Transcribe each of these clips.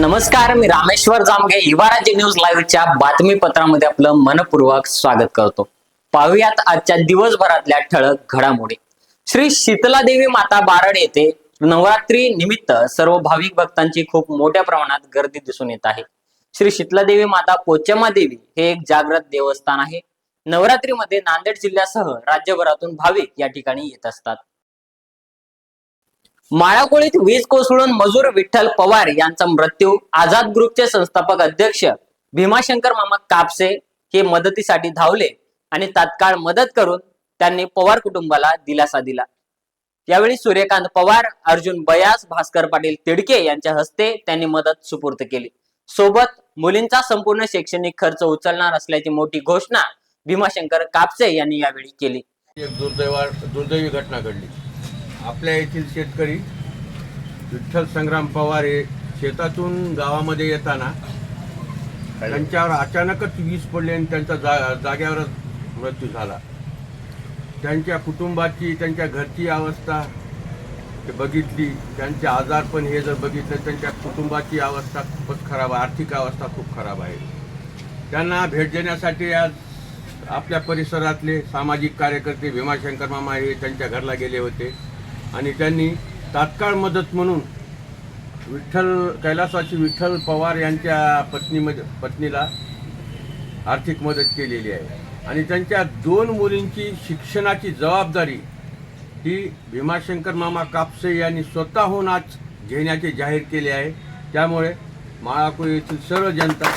नमस्कार मी रामेश्वर जामगे युवाराज्य न्यूज लाईव्हच्या बातमीपत्रामध्ये आपलं मनपूर्वक स्वागत करतो. पाहुयात आजच्या दिवसभरातल्या ठळक घडामोडी. श्री शीतला देवी माता बारड येथे नवरात्री निमित्त सर्व भाविक भक्तांची खूप मोठ्या प्रमाणात गर्दी दिसून येत आहे. श्री शीतला देवी माता पोचमा देवी हे एक जागृत देवस्थान आहे. नवरात्रीमध्ये नांदेड जिल्ह्यासह राज्यभरातून भाविक या ठिकाणी येत असतात. माळाकोळीत वीज कोसळून मजूर विठ्ठल पवार यांचा मृत्यू. आझाद ग्रुपचे संस्थापक अध्यक्ष भीमाशंकर मामा कापसे हे मदतीसाठी धावले आणि तात्काळ मदत करून त्यांनी पवार कुटुंबाला दिलासा दिला. यावेळी सूर्यकांत पवार अर्जुन बयास भास्कर पाटील तिडके यांच्या हस्ते त्यांनी मदत सुपूर्द केली. सोबत मुलींचा संपूर्ण शैक्षणिक खर्च उचलणार असल्याची मोठी घोषणा भीमाशंकर कापसे यांनी यावेळी केली. एक दुर्दैवा दुर्दैवी घटना घडली. आपल्या येथील शेतकरी विठ्ठल संग्राम पवार हे शेतातून गावामध्ये येताना त्यांच्यावर अचानकच वीज पडली आणि त्यांचा जा जाग्यावरच मृत्यू झाला. त्यांच्या कुटुंबाची त्यांच्या घरची अवस्था बघितली. त्यांचे आजार पण हे जर बघितलं त्यांच्या कुटुंबाची अवस्था खूपच खराब आहे. आर्थिक अवस्था खूप खराब आहे. त्यांना भेट देण्यासाठी आज आपल्या परिसरातले सामाजिक कार्यकर्ते भीमाशंकर मामा हे त्यांच्या घरला गेले होते. आणि त्यांनी तात्काळ मदत म्हणून विठ्ठल कैलासाची विठ्ठल पवार यांच्या पत्नीमध्ये पत्नीला आर्थिक मदत केलेली आहे. आणि त्यांच्या दोन मुलींची शिक्षणाची जबाबदारी ही भीमाशंकर मामा कापसे यांनी स्वतःहून आज घेण्याचे जाहीर केले आहे. त्यामुळे माळाकुळी येथील सर्व जनता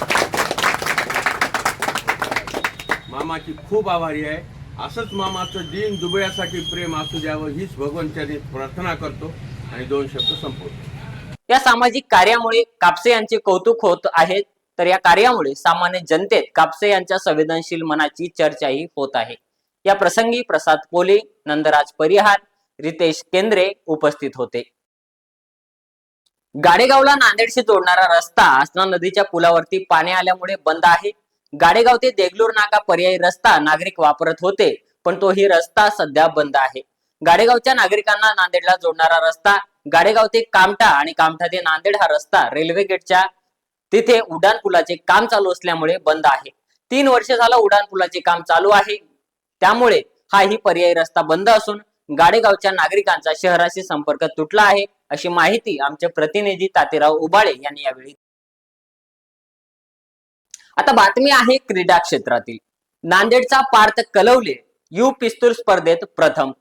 मामाची खूप आभारी आहे. असंच मामाचं दिन दुबळ्यासाठी प्रेम असू द्यावं हीच भगवंतांनी प्रार्थना करतो आणि दोन शब्द संपवतो. या सामाजिक कार्यामुळे कापसे यांचे कौतुक होत आहे तर या कार्यामुळे सामान्य जनतेत कापसे यांच्या संवेदनशील मनाची चर्चाही होत आहे. या प्रसंगी प्रसाद पोले नंदराज परिहार रितेश केंद्रे उपस्थित होते. गाडेगावला नांदेडशी जोडणारा रस्ता आसना नदीच्या पुलावरती पाणी आल्यामुळे बंद आहे. गाडेगाव ते देगलूर नाका पर्यायी रस्ता नागरिक वापरत होते पण तोही रस्ता सध्या बंद आहे. गाडेगावच्या नागरिकांना नांदेडला जोडणारा रस्ता गाडेगाव ते कामठा आणि कामठा ते नांदेड हा रस्ता रेल्वे गेटच्या तिथे उड्डाण पुलाचे काम चालू असल्यामुळे बंद आहे. तीन वर्ष झालं उड्डाण पुलाचे काम चालू आहे. त्यामुळे हा ही पर्यायी रस्ता बंद असून गाडेगावच्या नागरिकांचा शहराशी संपर्क तुटला आहे अशी माहिती आमचे प्रतिनिधी तातेराव उबाळे यांनी यावेळी आता बातमी आहे क्रीडा क्षेत्रातील. नांदेडचा पार्थ कलवले यू पिस्तूल स्पर्धेत प्रथम.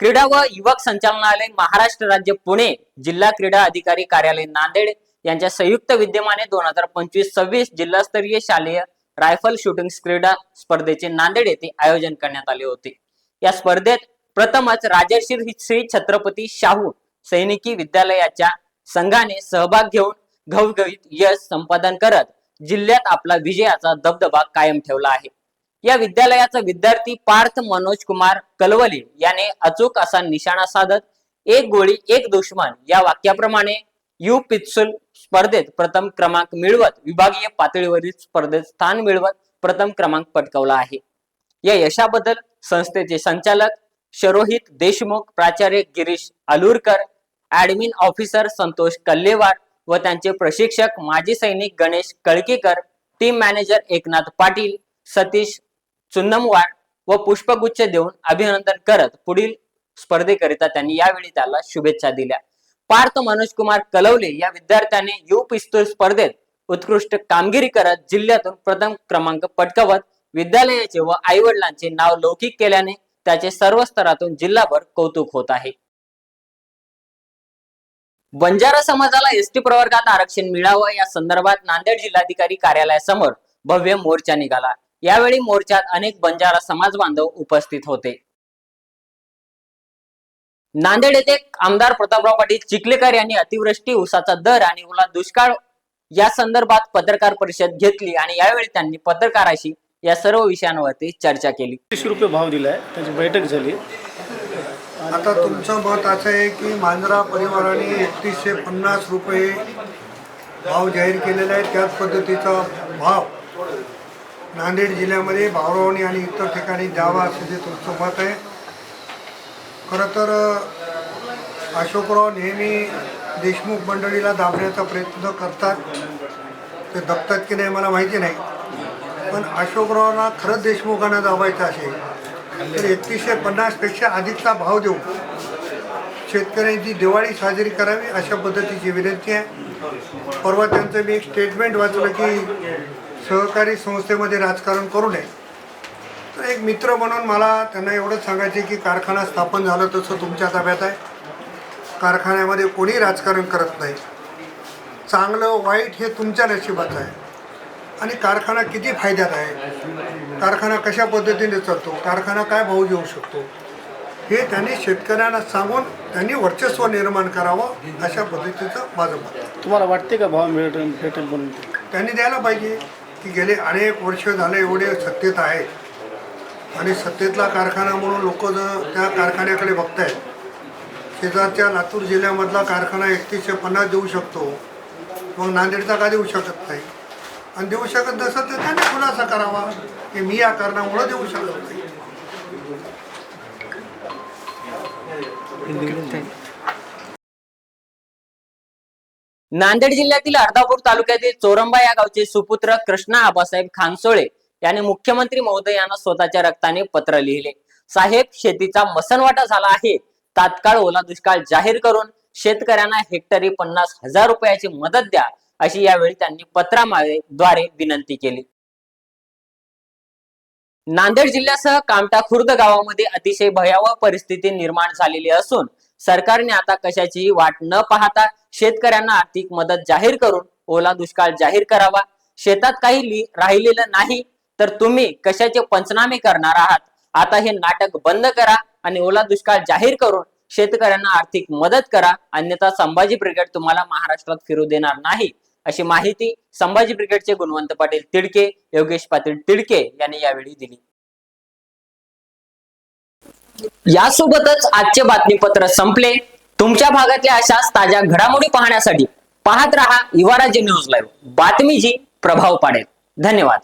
क्रीडा व युवक संचालनालय महाराष्ट्र राज्य पुणे जिल्हा क्रीडा अधिकारी कार्यालय नांदेड यांच्या संयुक्त विद्यमाने दोन हजार पंचवीस सव्वीस जिल्हास्तरीय शालेय रायफल शूटिंग क्रीडा स्पर्धेचे नांदेड येथे आयोजन करण्यात आले होते. या स्पर्धेत प्रथमच राजर्षी श्री छत्रपती शाहू सैनिकी विद्यालयाच्या संघाने सहभाग घेऊन घवघवीत यश संपादन करत जिल्ह्यात आपला विजयाचा दबदबा कायम ठेवला आहे. या विद्यालयाचा विद्यार्थी पार्थ मनोज कुमार कलवले याने अचूक असा निशाणा साधत एक गोळी एक दुश्मन या वाक्याप्रमाणे यू पित्सुल स्पर्धेत प्रथम क्रमांक मिळवत विभागीय पातळीवरील स्पर्धेत स्थान मिळवत प्रथम क्रमांक पटकावला आहे. या यशाबद्दल संस्थेचे संचालक शरोहित देशमुख प्राचार्य गिरीश अलुरकर ऍडमिन ऑफिसर संतोष कल्लेवार व त्यांचे प्रशिक्षक माजी सैनिक गणेश कळकेकर टीम मॅनेजर एकनाथ पाटील सतीश चुन्नमवार व पुष्पगुच्छ देऊन अभिनंदन करत पुढील स्पर्धेकरिता त्यांनी यावेळी त्याला शुभेच्छा दिल्या. पार्थ मनोज कुमार कलवले या विद्यार्थ्याने यू पिस्तूल स्पर्धेत उत्कृष्ट कामगिरी करत जिल्ह्यातून प्रथम क्रमांक पटकावत विद्यालयाचे व आई वडिलांचे नाव लौकिक केल्याने त्याचे सर्व स्तरातून जिल्हाभर कौतुक होत आहे. बंजारा समाजाला एसटी प्रवर्गात आरक्षण मिळावं या संदर्भात नांदेड जिल्हाधिकारी कार्यालयासमोर भव्य मोर्चा निघाला. यावेळी मोर्चात अनेक बंजारा समाज बांधव उपस्थित होते. नांदेड येथे आमदार प्रतापराव पाटील चिखलेकर यांनी अतिवृष्टी उसाचा दर आणि ओला दुष्काळ या संदर्भात पत्रकार परिषद घेतली आणि यावेळी त्यांनी पत्रकाराशी या सर्व विषयांवरती चर्चा केली. तीस रुपये भाव दिलाय त्याची बैठक झाली. आता तुमचं मत असं आहे की मांजरा परिवाराने एकतीसशे पन्नास रुपये भाव जाहीर केलेला आहे त्याच पद्धतीचा भाव नांदेड जिल्ह्यामध्ये भावरावणी आणि इतर ठिकाणी द्यावा असं जे तुमचं मत आहे. खरं तर अशोकराव नेहमी देशमुख मंडळीला दाबण्याचा प्रयत्न करतात. ते दबतात की नाही मला माहिती नाही. पण अशोकरावांना खरंच देशमुखांना दाबायचं असेल तर एकतीसशे पन्नासपेक्षा अधिकचा भाव देऊ शेतकऱ्यांची दिवाळी साजरी करावी अशा पद्धतीची विनंती आहे. परवा त्यांचं मी एक स्टेटमेंट वाचलं की सहकारी संस्थेमध्ये राजकारण करू नये. तर एक मित्र म्हणून मला त्यांना एवढंच सांगायचे की कारखाना स्थापन झालं तसं तुमच्या ताब्यात आहे. कारखान्यामध्ये कोणी राजकारण करत नाही. चांगलं वाईट हे तुमच्या नशिबात आहे. आणि कारखाना किती फायद्यात आहे? कारखाना कशा पद्धतीने चालतो? कारखाना काय भाव घेऊ शकतो? हे त्यांनी शेतकऱ्यांना सांगून त्यांनी वर्चस्व निर्माण करावं अशा पद्धतीचं माझं मत आहे. तुम्हाला वाटते का भाव मिळेल भेटेल म्हणून? त्यांनी द्यायला पाहिजे की गेले अनेक वर्ष झाले एवढे सत्तेत आहेत आणि सत्तेतला कारखाना म्हणून लोक जर त्या कारखान्याकडे बघतायत शेजारच्या लातूर जिल्ह्यामधला कारखाना एकतीसशे पन्नास देऊ शकतो मग नांदेडचा का देऊ शकत नाही? आणि देऊ शकत नसत तर त्याने खुलासा करावा की मी या कारणामुळं देऊ शकत नाही. नांदेड जिल्ह्यातील अर्धापूर तालुक्यातील चोरंबा या गावचे सुपुत्र कृष्णा आबासाहेब खानसोळे यांनी मुख्यमंत्री महोदयांना स्वतःच्या रक्ताने पत्र लिहिले. साहेब शेतीचा मसनवाटा झाला आहे. तात्काळ ओला दुष्काळ जाहीर करून शेतकऱ्यांना हेक्टरी पन्नास हजार रुपयाची मदत द्या. अशी यावेळी त्यांनी पत्राद्वारे विनंती केली. नांदेड जिल्ह्यासह कामटा खुर्द गावामध्ये अतिशय भयावह परिस्थिती निर्माण झालेली असून सरकारने आता कशाची वाट न पाहता शेतकऱ्यांना आर्थिक मदत जाहीर करून ओला दुष्काळ जाहीर करावा. शेतात काही राहिलेलं नाही तर तुम्ही कशाचे पंचनामे करणार आहात? आता हे नाटक बंद करा आणि ओला दुष्काळ जाहीर करून शेतकऱ्यांना आर्थिक मदत करा. अन्यथा संभाजी ब्रिगेड तुम्हाला महाराष्ट्रात फिरू देणार नाही. अशी माहिती संभाजी ब्रिगेडचे गुणवंत पाटील तिडके योगेश पाटील तिडके यांनी यावेळी दिली. यासोबतच आजचे बातमीपत्र संपले. तुमच्या भागातल्या अशाच ताज्या घडामोडी पाहण्यासाठी पाहत रहा युवा न्यूज लाईव्ह. बातमीची प्रभाव पाडेल. धन्यवाद.